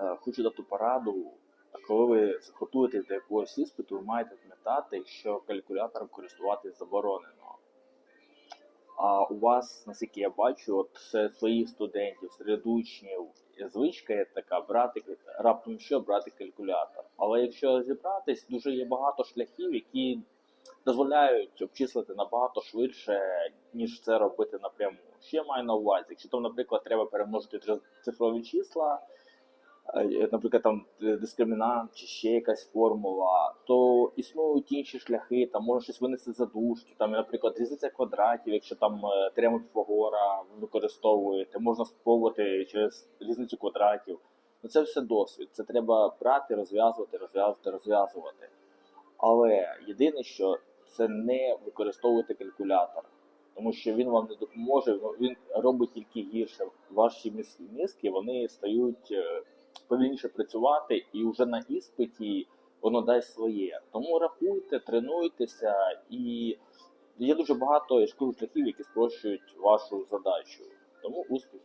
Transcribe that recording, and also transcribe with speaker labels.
Speaker 1: Е, Хочу дати пораду. Коли ви готуєтесь до якогось іспиту, ви маєте пам'ятати, що калькулятором користуватись заборонено. А у вас, наскільки я бачу, от серед своїх студентів, серед учнів, звичка є така брати раптом що брати калькулятор. Але якщо розібратись, дуже є багато шляхів, які дозволяють обчислити набагато швидше, ніж це робити напряму. Я маю на увазі? Якщо там, наприклад, треба перемножити трицифрові числа, наприклад, там е, дискримінант чи ще якась формула, то існують інші шляхи, там можна щось винести за дужки, там, наприклад, різниця квадратів, якщо там е, теорему Піфагора використовуєте, можна спробувати через різницю квадратів. Ну це все досвід. Це треба брати, розв'язувати, розв'язувати, розв'язувати. Але єдине, що це не використовуйте калькулятор, тому що він вам не допоможе, він робить тільки гірше. Ваші міз- мізки вони стають е, повільніше працювати, і вже на іспиті воно дасть своє. Тому рахуйте, тренуйтеся, і є дуже багато я ж шляхів, які спрощують вашу задачу. Тому успіхів!